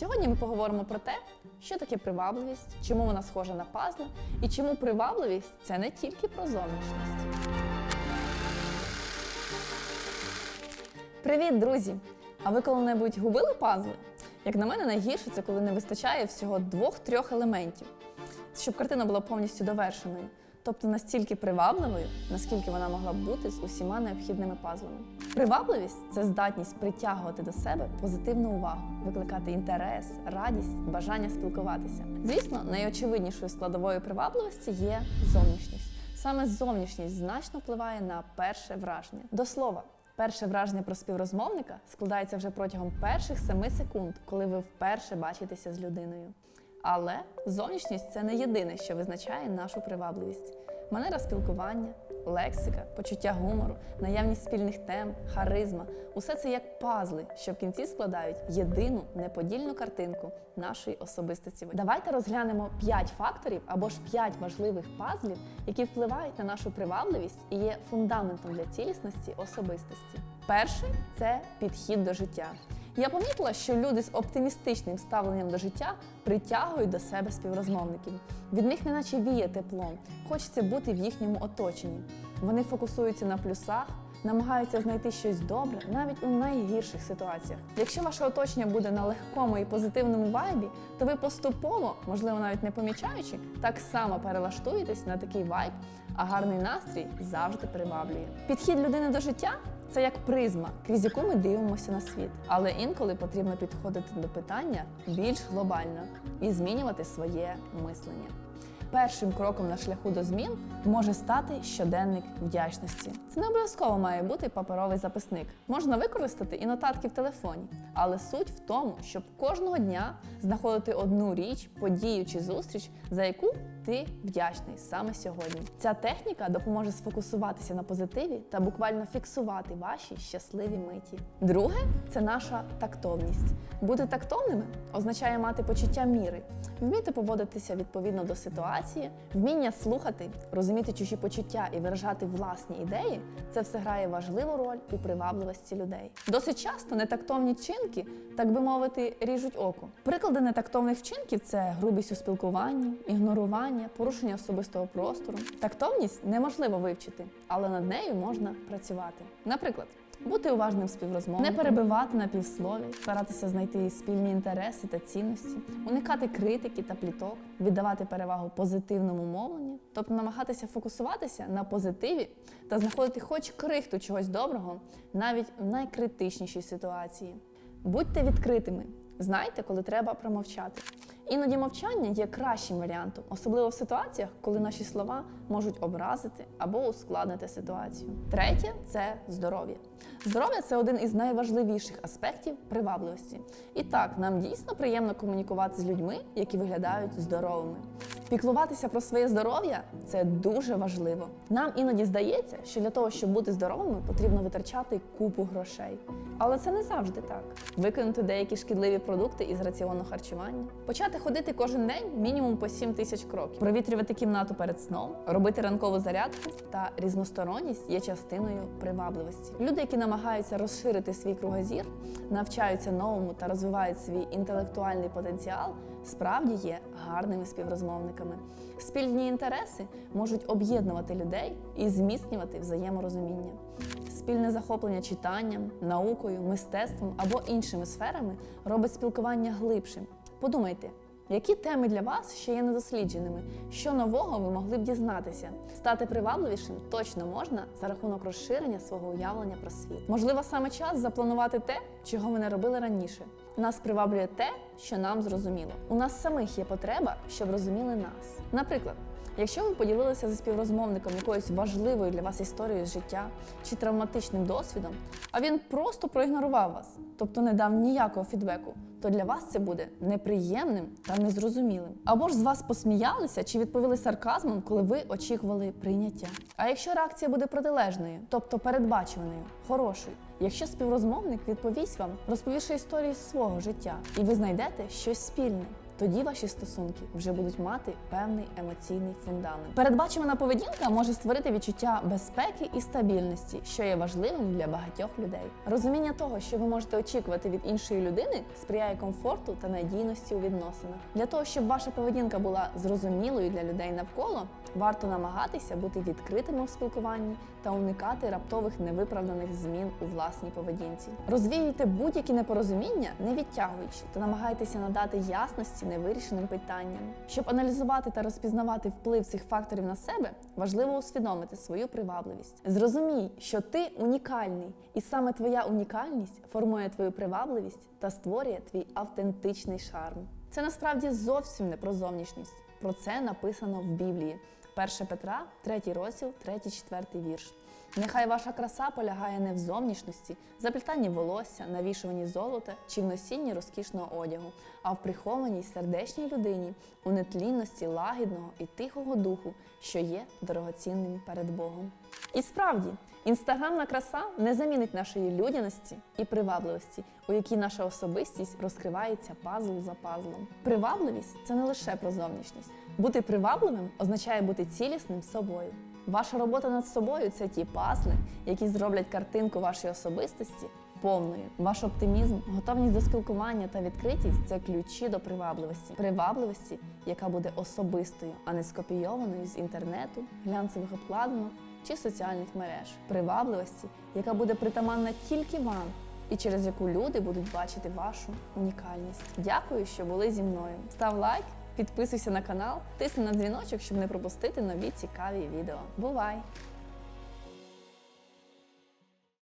Сьогодні ми поговоримо про те, що таке привабливість, чому вона схожа на пазл, і чому привабливість це не тільки про зовнішність. Привіт, друзі! А ви коли-небудь губили пазли? Як на мене, найгірше це коли не вистачає всього двох-трьох елементів, щоб картина була повністю довершеною, тобто настільки привабливою, наскільки вона могла б бути з усіма необхідними пазлами. Привабливість це здатність притягувати до себе позитивну увагу, викликати інтерес, радість, бажання спілкуватися. Звісно, найочевиднішою складовою привабливості є зовнішність. Саме зовнішність значно впливає на перше враження. До слова, перше враження про співрозмовника складається вже протягом перших 7 секунд, коли ви вперше бачитеся з людиною. Але зовнішність це не єдине, що визначає нашу привабливість. Манера спілкування, лексика, почуття гумору, наявність спільних тем, харизма усе це як пазли, що в кінці складають єдину неподільну картинку нашої особистості. Давайте розглянемо 5 факторів або ж 5 важливих пазлів, які впливають на нашу привабливість і є фундаментом для цілісності особистості. Перший це підхід до життя. Я помітила, що люди з оптимістичним ставленням до життя притягують до себе співрозмовників. Від них неначе віє теплом, хочеться бути в їхньому оточенні. Вони фокусуються на плюсах, намагаються знайти щось добре навіть у найгірших ситуаціях. Якщо ваше оточення буде на легкому і позитивному вайбі, то ви поступово, можливо, навіть не помічаючи, так само перелаштуєтесь на такий вайб, а гарний настрій завжди приваблює. Підхід людини до життя це як призма, крізь яку ми дивимося на світ. Але інколи потрібно підходити до питання більш глобально і змінювати своє мислення. Першим кроком на шляху до змін може стати щоденник вдячності. Це не обов'язково має бути паперовий записник. Можна використати і нотатки в телефоні, але суть в тому, щоб кожного дня знаходити одну річ, подію чи зустріч, за яку ти вдячний саме сьогодні. Ця техніка допоможе сфокусуватися на позитиві та буквально фіксувати ваші щасливі миті. Друге це наша тактовність. Бути тактовними означає мати почуття міри, вміти поводитися відповідно до ситуації, вміння слухати, розуміти чужі почуття і виражати власні ідеї. Це все грає важливу роль у привабливості людей. Досить часто нетактовні вчинки, так би мовити, ріжуть око. Приклади нетактовних вчинків це грубість у спілкуванні, ігнорування, порушення особистого простору. Тактовність неможливо вивчити, але над нею можна працювати. Наприклад. Бути уважним співрозмовником, не перебивати на півслові, старатися знайти спільні інтереси та цінності, уникати критики та пліток, віддавати перевагу позитивному мовленню, тобто намагатися фокусуватися на позитиві та знаходити хоч крихту чогось доброго навіть в найкритичнішій ситуації. Будьте відкритими, знайте, коли треба промовчати. Іноді мовчання є кращим варіантом, особливо в ситуаціях, коли наші слова можуть образити або ускладнити ситуацію. Третє це здоров'я. Здоров'я це один із найважливіших аспектів привабливості. І так, нам дійсно приємно комунікувати з людьми, які виглядають здоровими. Піклуватися про своє здоров'я це дуже важливо. Нам іноді здається, що для того, щоб бути здоровими, потрібно витрачати купу грошей. Але це не завжди так. Викинути деякі шкідливі продукти із раціону харчування, почати ходити кожен день мінімум по 7 тисяч кроків, провітрювати кімнату перед сном, робити ранкову зарядку та різносторонність є частиною привабливості. Люди, які намагаються розширити свій кругозір, навчаються новому та розвивають свій інтелектуальний потенціал, справді є гарними співрозмовниками. Спільні інтереси можуть об'єднувати людей і зміцнювати взаєморозуміння. Спільне захоплення читанням, наукою, мистецтвом або іншими сферами робить спілкування глибшим. Подумайте, які теми для вас ще є недослідженими? Що нового ви могли б дізнатися? Стати привабливішим точно можна за рахунок розширення свого уявлення про світ. Можливо, саме час запланувати те, чого ми не робили раніше. Нас приваблює те, що нам зрозуміло. У нас самих є потреба, щоб розуміли нас. Наприклад. Якщо ви поділилися зі співрозмовником якоюсь важливою для вас історією з життя чи травматичним досвідом, а він просто проігнорував вас, тобто не дав ніякого фідбеку, то для вас це буде неприємним та незрозумілим. Або ж з вас посміялися чи відповіли сарказмом, коли ви очікували прийняття. А якщо реакція буде протилежною, тобто передбачуваною, хорошою, якщо співрозмовник відповість вам, розповівши історії свого життя, і ви знайдете щось спільне. Тоді ваші стосунки вже будуть мати певний емоційний фундамент. Передбачувана поведінка може створити відчуття безпеки і стабільності, що є важливим для багатьох людей. Розуміння того, що ви можете очікувати від іншої людини, сприяє комфорту та надійності у відносинах. Для того, щоб ваша поведінка була зрозумілою для людей навколо, варто намагатися бути відкритими у спілкуванні та уникати раптових невиправданих змін у власній поведінці. Розвіюйте будь-які непорозуміння, не відтягуючи, та намагайтеся надати ясності невирішеним питанням. Щоб аналізувати та розпізнавати вплив цих факторів на себе, важливо усвідомити свою привабливість. Зрозумій, що ти унікальний, і саме твоя унікальність формує твою привабливість та створює твій автентичний шарм. Це насправді зовсім не про зовнішність. Про це написано в Біблії. 1 Петра, 3 розділ, 3-4 вірш. Нехай ваша краса полягає не в зовнішності, заплітанні волосся, навішуванні золота чи в носінні розкішного одягу, а в прихованій сердечній людині, у нетлінності лагідного і тихого духу, що є дорогоцінним перед Богом. І справді, інстаграмна краса не замінить нашої людяності і привабливості, у якій наша особистість розкривається пазл за пазлом. Привабливість це не лише про зовнішність. Бути привабливим означає бути цілісним собою. Ваша робота над собою це ті пазли, які зроблять картинку вашої особистості повною. Ваш оптимізм, готовність до спілкування та відкритість це ключі до привабливості. Привабливості, яка буде особистою, а не скопійованою з інтернету, глянцевих обкладинок чи соціальних мереж. Привабливості, яка буде притаманна тільки вам. І через яку люди будуть бачити вашу унікальність. Дякую, що були зі мною. Став лайк, підписуйся на канал, тисни на дзвіночок, щоб не пропустити нові цікаві відео. Бувай!